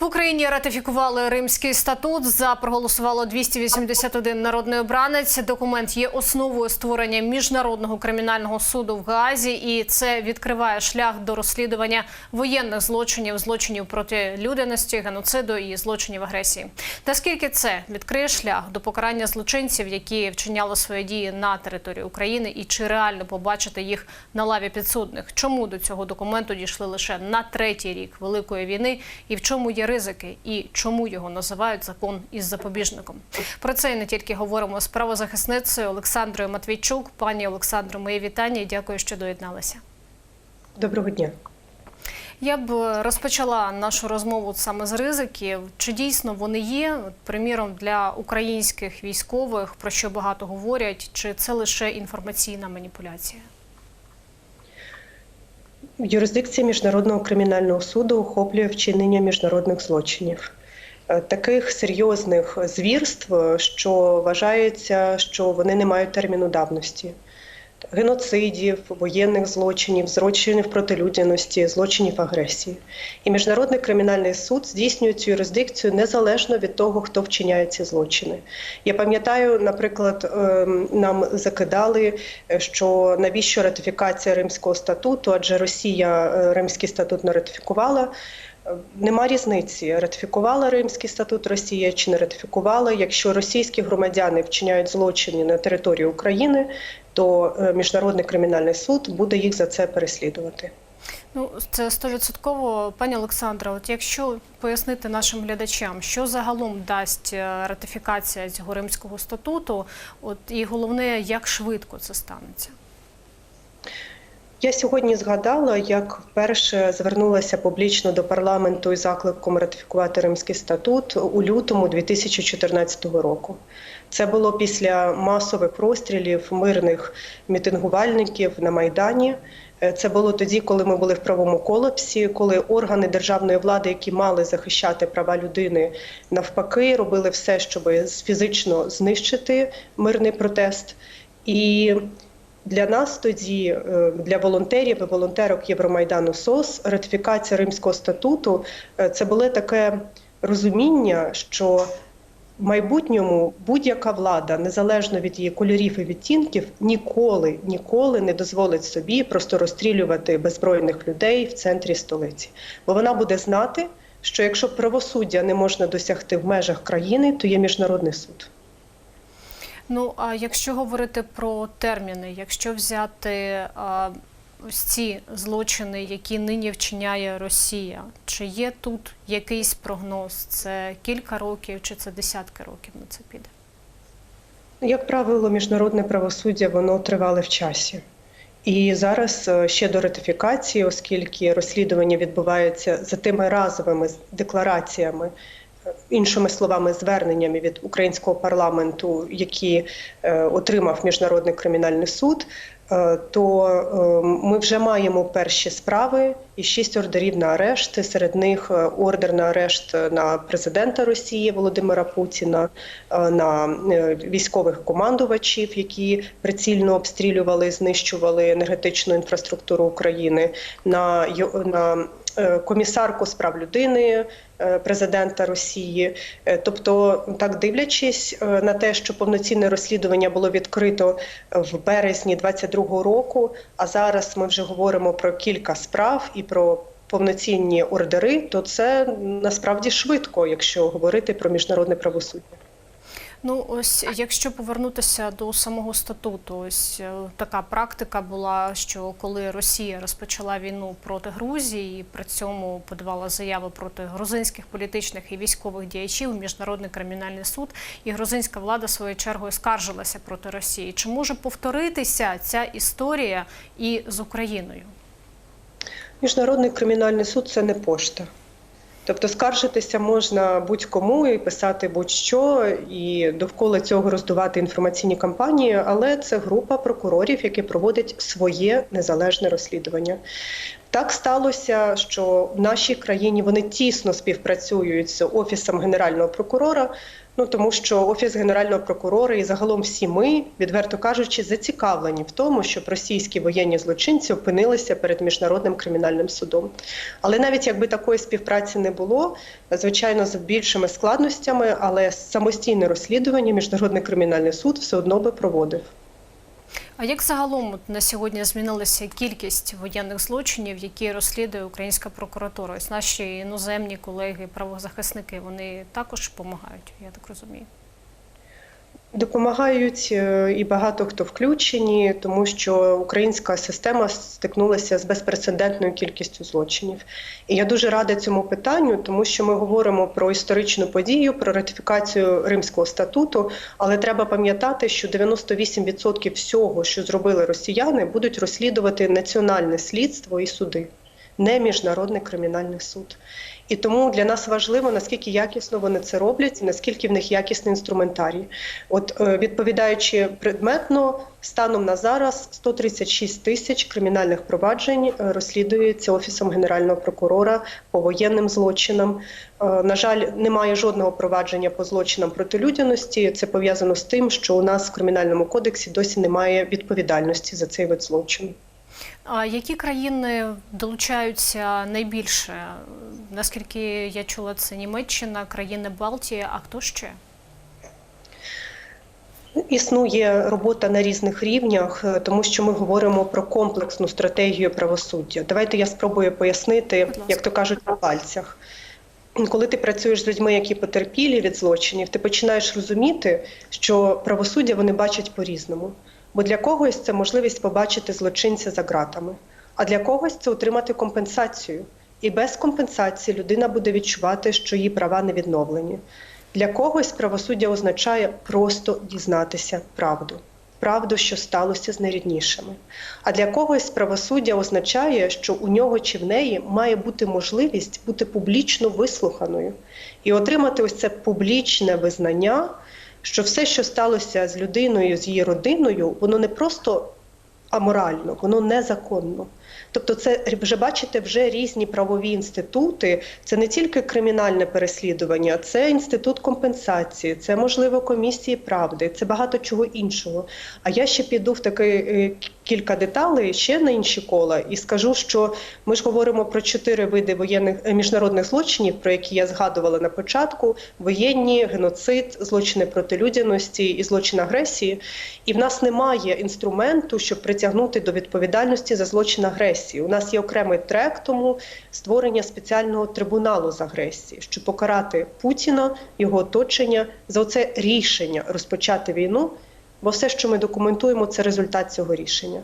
В Україні ратифікували Римський статут. За проголосувало 281 народний обранець. Документ є основою створення міжнародного кримінального суду в Гаазі, і це відкриває шлях до розслідування воєнних злочинів, злочинів проти людяності, геноциду і злочинів агресії. Наскільки це відкриє шлях до покарання злочинців, які вчиняли свої дії на території України, і чи реально побачити їх на лаві підсудних? Чому до цього документу дійшли лише на третій рік великої війни, і в чому є ризики, і чому його називають закон із запобіжником? Про це і не тільки говоримо з правозахисницею Олександрою Матвійчук. Пані Олександро, мої вітання і дякую, що доєдналися. Доброго дня. Я б розпочала нашу розмову саме з ризиків. Чи дійсно вони є, приміром, для українських військових, про що багато говорять, чи це лише інформаційна маніпуляція? Юрисдикція Міжнародного кримінального суду охоплює вчинення міжнародних злочинів. Е, Таких серйозних звірств, що вважається, що вони не мають терміну давності. Геноцидів, воєнних злочинів, злочинів проти людяності, злочинів агресії. І Міжнародний кримінальний суд здійснює цю юрисдикцію незалежно від того, хто вчиняє ці злочини. Я пам'ятаю, наприклад, ем, нам закидали, е, що навіщо ратифікація Римського статуту, адже Росія е, Римський статут не ратифікувала. Е, Нема різниці, ратифікувала Римський статут Росія чи не ратифікувала. Якщо російські громадяни вчиняють злочини на території України, то е, міжнародний кримінальний суд буде їх за це переслідувати. Ну, це стовідсотково, пані Олександра. От якщо пояснити нашим глядачам, що загалом дасть е, ратифікація цього римського статуту, от і головне, як швидко це станеться. Я сьогодні згадала, як вперше звернулася публічно до парламенту із закликом ратифікувати Римський статут у лютому 2014 року. Це було після масових розстрілів мирних мітингувальників на Майдані. Це було тоді, коли ми були в правому колапсі, коли органи державної влади, які мали захищати права людини, навпаки, робили все, щоб фізично знищити мирний протест. І для нас тоді, е, для волонтерів і волонтерок Євромайдану СОС, ратифікація Римського статуту е, це було таке розуміння, що в майбутньому будь-яка влада, незалежно від її кольорів і відтінків, ніколи ніколи не дозволить собі просто розстрілювати беззбройних людей в центрі столиці. Бо вона буде знати, що якщо правосуддя не можна досягти в межах країни, то є міжнародний суд. Ну а якщо говорити про терміни, якщо взяти а, ось ці злочини, які нині вчиняє Росія, чи є тут якийсь прогноз? Це кілька років, чи це десятки років на це піде? Як правило, міжнародне правосуддя воно тривале в часі. І зараз е, ще до ратифікації, оскільки розслідування відбувається за тими разовими деклараціями, іншими словами, зверненнями від українського парламенту, які е, отримав міжнародний кримінальний суд, е, то е, ми вже маємо перші справи і шість ордерів на арешт. Серед них е, ордер на арешт на президента Росії Володимира Путіна, е, на е, військових командувачів, які прицільно обстрілювали, знищували енергетичну інфраструктуру України, на на комісарку з прав людини е, президента Росії. Е, Тобто, так дивлячись е, на те, що повноцінне розслідування було відкрито в березні 22-го року, а зараз ми вже говоримо про кілька справ і про повноцінні ордери, то це насправді швидко, якщо говорити про міжнародне правосуддя. Ну, ось якщо повернутися до самого статуту, ось е, така практика була, що коли Росія розпочала війну проти Грузії, і при цьому подавала заяви проти грузинських політичних і військових діячів, міжнародний кримінальний суд, і грузинська влада своєю чергою скаржилася проти Росії. Чи може повторитися ця історія і з Україною? Міжнародний кримінальний суд це не пошта. Тобто скаржитися можна будь-кому і писати будь-що, і довкола цього роздувати інформаційні кампанії, але це група прокурорів, які проводять своє незалежне розслідування. Так сталося, що в нашій країні вони тісно співпрацюють з офісом генерального прокурора. Ну тому що офіс генерального прокурора і загалом всі ми, відверто кажучи, зацікавлені в тому, щоб російські воєнні злочинці опинилися перед міжнародним кримінальним судом. Але навіть якби такої співпраці не було, звичайно, з більшими складностями, але самостійне розслідування міжнародний кримінальний суд все одно би проводив. А як загалом на сьогодні змінилася кількість воєнних злочинів, які розслідує українська прокуратура? Ось наші іноземні колеги, правозахисники, вони також допомагають, я так розумію. Допомагають е, і багато хто включені, тому що українська система стикнулася з безпрецедентною кількістю злочинів. І я дуже рада цьому питанню, тому що ми говоримо про історичну подію, про ратифікацію Римського статуту. Але треба пам'ятати, що 98% всього, що зробили росіяни, будуть розслідувати національне слідство і суди, не міжнародний кримінальний суд. І тому для нас важливо наскільки якісно вони це роблять, наскільки в них якісний інструментарій. От е, відповідаючи предметно, станом на зараз 136 тисяч кримінальних проваджень е, розслідується офісом генерального прокурора по воєнним злочинам. Е, На жаль, немає жодного провадження по злочинам проти людяності. Це пов'язано з тим, що у нас в кримінальному кодексі досі немає відповідальності за цей вид злочину. А які країни долучаються найбільше? Наскільки я чула, це Німеччина, країни Балтії, а хто ще? Існує робота на різних рівнях, е, тому що ми говоримо про комплексну стратегію правосуддя. Давайте я спробую пояснити, як то кажуть, на пальцях. Коли ти працюєш з людьми, які потерпілі від злочинів, ти починаєш розуміти, що правосуддя вони бачать по-різному. Бо для когось це можливість побачити злочинця за ґратами, а для когось це отримати компенсацію. І без компенсації людина буде відчувати, що її права не відновлені. Для когось правосуддя означає просто дізнатися правду, правду, що сталося з найріднішими. А для когось правосуддя означає, що у нього чи в неї має бути можливість бути публічно вислуханою і отримати ось це публічне визнання, що все, що сталося з людиною, з її родиною, воно не просто аморально, воно незаконно. Тобто, це вже бачите, вже різні правові інститути. Це не тільки кримінальне переслідування, це інститут компенсації, це можливо комісії правди, це багато чого іншого. А я ще піду в таки е, кілька деталей ще на інші кола і скажу, що ми ж говоримо про чотири види воєнних е, міжнародних злочинів, про які я згадувала на початку: воєнні, геноцид, злочини проти людяності і злочин агресії. І в нас немає інструменту, щоб притягнути до відповідальності за злочин агресії. У нас є окремий трек, тому створення спеціального трибуналу з агресії, щоб покарати Путіна, його оточення за це рішення розпочати війну. Бо все, що ми документуємо, це результат цього рішення.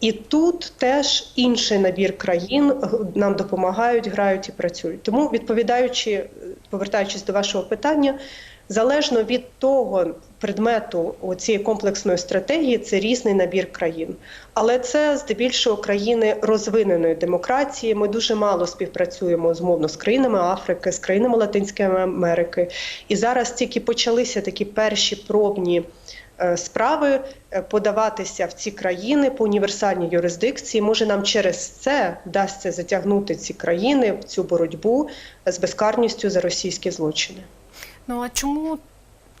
І тут теж інший набір країн нам допомагають, грають і працюють. Тому, відповідаючи, повертаючись до вашого питання, залежно від того предмету цієї комплексної стратегії, це різний набір країн. Але це здебільшого країни розвиненої демократії. Ми дуже мало співпрацюємо змовно з країнами Африки, з країнами Латинської Америки. І зараз тільки почалися такі перші пробні е, справи е, подаватися в ці країни по універсальній юрисдикції. Може, нам через це вдасться затягнути ці країни в цю боротьбу з безкарністю за російські злочини. Ну а чому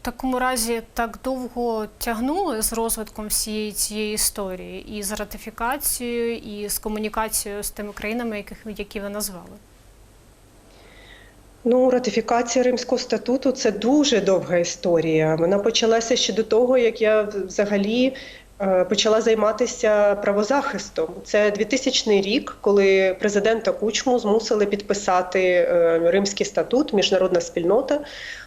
такому разі так довго тягнули з розвитком всієї цієї історії, і з ратифікацією, і з комунікацією з тими країнами, яких які ви назвали? Ну, ратифікація Римського статуту це дуже довга історія. Вона почалася ще до того, як я взагалі почала займатися правозахистом. Це 2000 рік, коли президента Кучму змусили підписати е, Римський статут, міжнародна спільнота.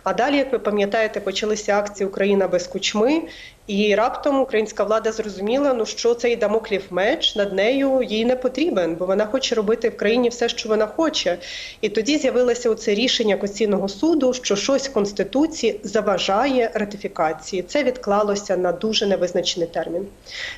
А далі, як ви пам'ятаєте, почалися акції Україна без кучми. І раптом українська влада зрозуміла, ну що цей дамоклів меч над нею їй не потрібен, бо вона хоче робити в країні все, що вона хоче. І тоді з'явилося оце рішення Конституційного суду, що щось в конституції заважає ратифікації. Це відклалося на дуже невизначений термін.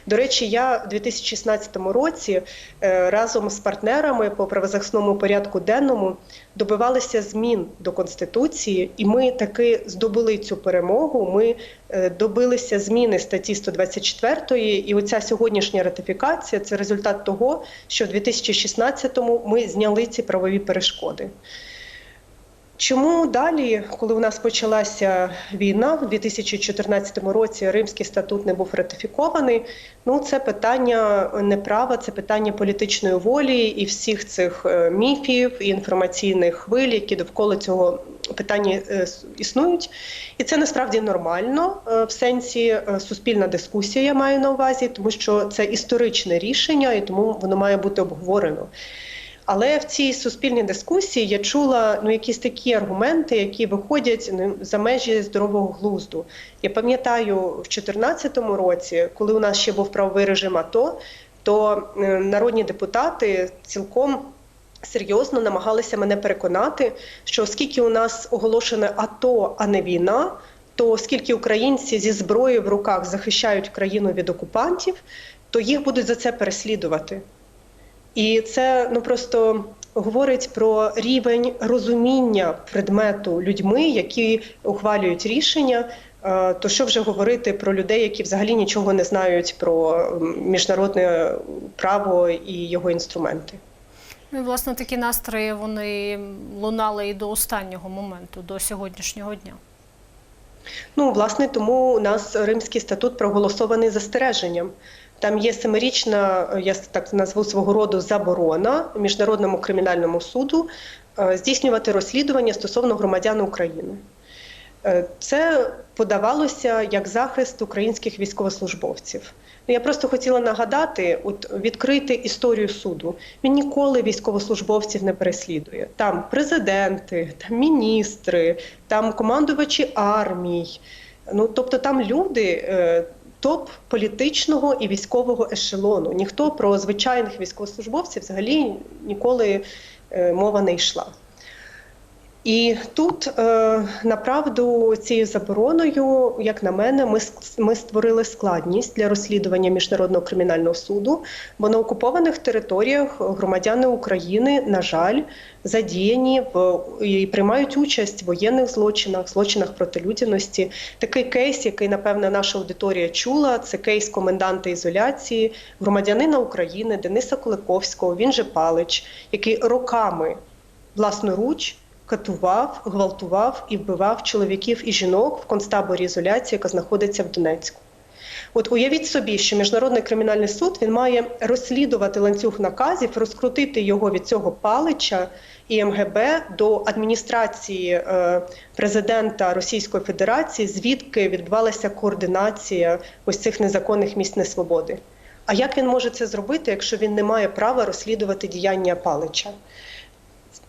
До речі, я в 2016 році е, разом з партнерами по правозахисному порядку денному добивалися змін до конституції, і ми таки здобули цю перемогу. Ми е, добилися зміни статті 124, і оця сьогоднішня ратифікація це результат того, що в 2016-му ми зняли ці правові перешкоди. Чому далі, коли у нас почалася війна у 2014 році, Римський статут не був ратифікований? Ну, це питання не права, це питання політичної волі і всіх цих е, міфів і інформаційних хвиль, які довкола цього питання е, існують. І це насправді нормально е, в сенсі суспільна дискусія, я маю на увазі, тому що це історичне рішення, і тому воно має бути обговорено. Але в цій суспільній дискусії я чула ну якісь такі аргументи, які виходять ну, за межі здорового глузду. Я пам'ятаю, в 2014 році, коли у нас ще був правовий режим АТО, то е, народні депутати цілком серйозно намагалися мене переконати, що оскільки у нас оголошене АТО, а не війна, то оскільки українці зі зброєю в руках захищають країну від окупантів, то їх будуть за це переслідувати. І це ну просто говорить про рівень розуміння предмету людьми, які ухвалюють рішення. Е, То що вже говорити про людей, які взагалі нічого не знають про міжнародне право і його інструменти? Ну і власне такі настрої вони лунали і до останнього моменту, до сьогоднішнього дня. Ну, власне, тому у нас Римський статут проголосований застереженням. Там є семирічна, е, я так назву свого роду заборона міжнародному кримінальному суду е, здійснювати розслідування стосовно громадян України. Е, Це подавалося як захист українських військовослужбовців. Ну, Я просто хотіла нагадати, от відкрити історію суду. Він ніколи військовослужбовців не переслідує. Там президенти, там міністри, там командувачі армій. Ну тобто там люди. Топ політичного і військового ешелону. Ніхто про звичайних військовослужбовців взагалі ніколи е, мова не йшла. І тут е, направду цією забороною, як на мене, ми, ми створили складність для розслідування міжнародного кримінального суду, бо на окупованих територіях громадяни України, на жаль, задіяні в і приймають участь в воєнних злочинах, злочинах проти людяності. Такий кейс, який напевне наша аудиторія чула, це кейс коменданта ізоляції, громадянина України Дениса Куликовського. Він же Палич, який роками власноруч катував, гвалтував і вбивав чоловіків і жінок в концтаборі ізоляції, яка знаходиться в Донецьку. От уявіть собі, що міжнародний кримінальний суд він має розслідувати ланцюг наказів, розкрутити його від цього палича і МГБ до адміністрації е, президента Російської Федерації, звідки відбувалася координація ось цих незаконних місць несвободи. А як він може це зробити, якщо він не має права розслідувати діяння палича?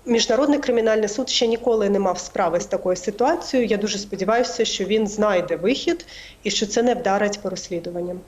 Міжнародний кримінальний суд ще ніколи не мав справи з такою ситуацією. Я дуже сподіваюся, що він знайде вихід і що це не вдарить по розслідуванням.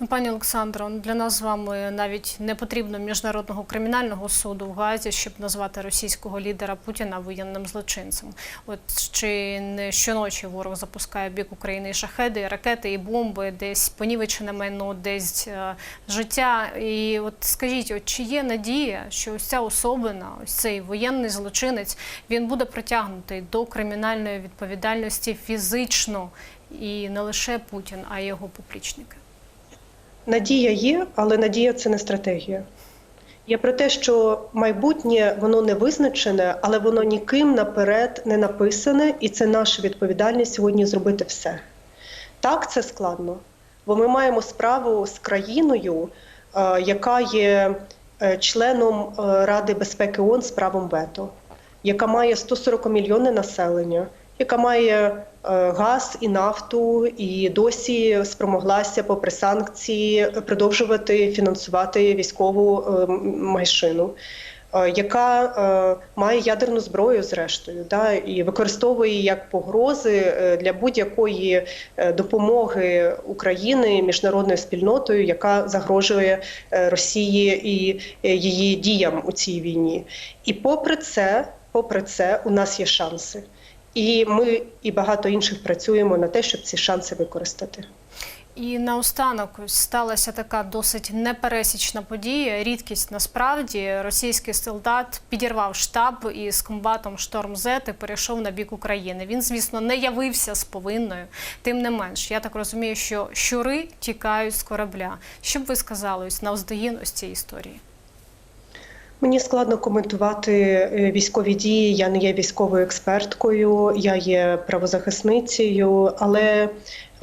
Ну, пані Олександро, ну, для нас з вами навіть не потрібно міжнародного кримінального суду в Газі, щоб назвати російського лідера Путіна воєнним злочинцем. От чи не щоночі ворог запускає бік України і шахеди, і ракети, і бомби, десь понівечене майно, десь е, життя. І от скажіть, от чи є надія, що ось ця особина, ось цей воєнний злочинець, він буде притягнутий до кримінальної відповідальності фізично, і не лише Путін, а й його поплічники? Надія є, але надія це не стратегія. Я про те, що майбутнє воно не визначене, але воно ніким наперед не написане, і це наша відповідальність сьогодні зробити все. Так, це складно, бо ми маємо справу з країною, е, яка є е, членом е, Ради безпеки ООН з правом вето, яка має 140 мільйони населення, яка має е, газ і нафту, і досі спромоглася, попри санкції, продовжувати фінансувати військову е, майшину. е, Яка має ядерну зброю, зрештою, да, і використовує як погрози для будь-якої допомоги України міжнародною спільнотою, яка загрожує Росії і її діям у цій війні. І попри це, попри це, у нас є шанси. І ми і багато інших працюємо на те, щоб ці шанси використати. І наостанок сталася така досить непересічна подія. Рідкість насправді російський солдат підірвав штаб із комбатом Шторм Зет і перейшов на бік України. Він, звісно, не явився з повинною. Тим не менш, я так розумію, що щури тікають з корабля. Що б ви сказали ось навздогін ось цієї історії? Мені складно коментувати е, військові дії. Я не є військовою експерткою, я є правозахисницею. Але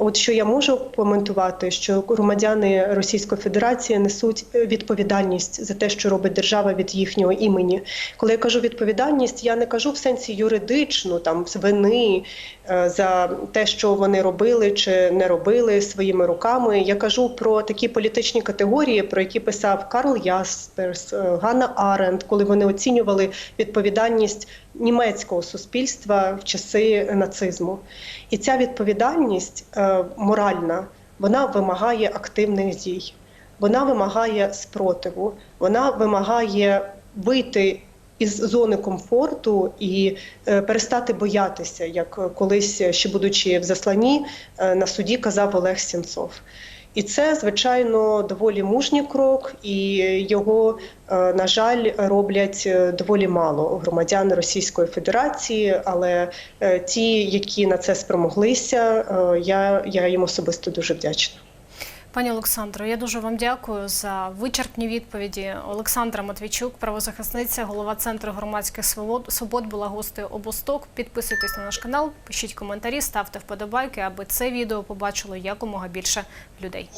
от що я можу коментувати, що громадяни Російської Федерації несуть відповідальність за те, що робить держава від їхнього імені. Коли я кажу відповідальність, я не кажу в сенсі юридичну, там вини е, за те, що вони робили чи не робили своїми руками. Я кажу про такі політичні категорії, про які писав Карл Ясперс, е, Ганна Аренд, коли вони оцінювали відповідальність німецького суспільства в часи нацизму. І ця відповідальність е, моральна, вона вимагає активних дій, вона вимагає спротиву, вона вимагає вийти із зони комфорту і е, перестати боятися, як колись ще будучи в засланні, е, на суді казав Олег Сінцов. І це, звичайно, доволі мужній крок, і його, е, на жаль, роблять е, доволі мало громадян Російської Федерації. Але е, ті, які на це спромоглися, я, я їм особисто дуже вдячна. Пані Олександро, я дуже вам дякую за вичерпні відповіді. Олександра Матвійчук, правозахисниця, голова центру громадських свобод, була гостею обосток. Підписуйтесь на наш канал, пишіть коментарі, ставте вподобайки, аби це відео побачило якомога більше людей.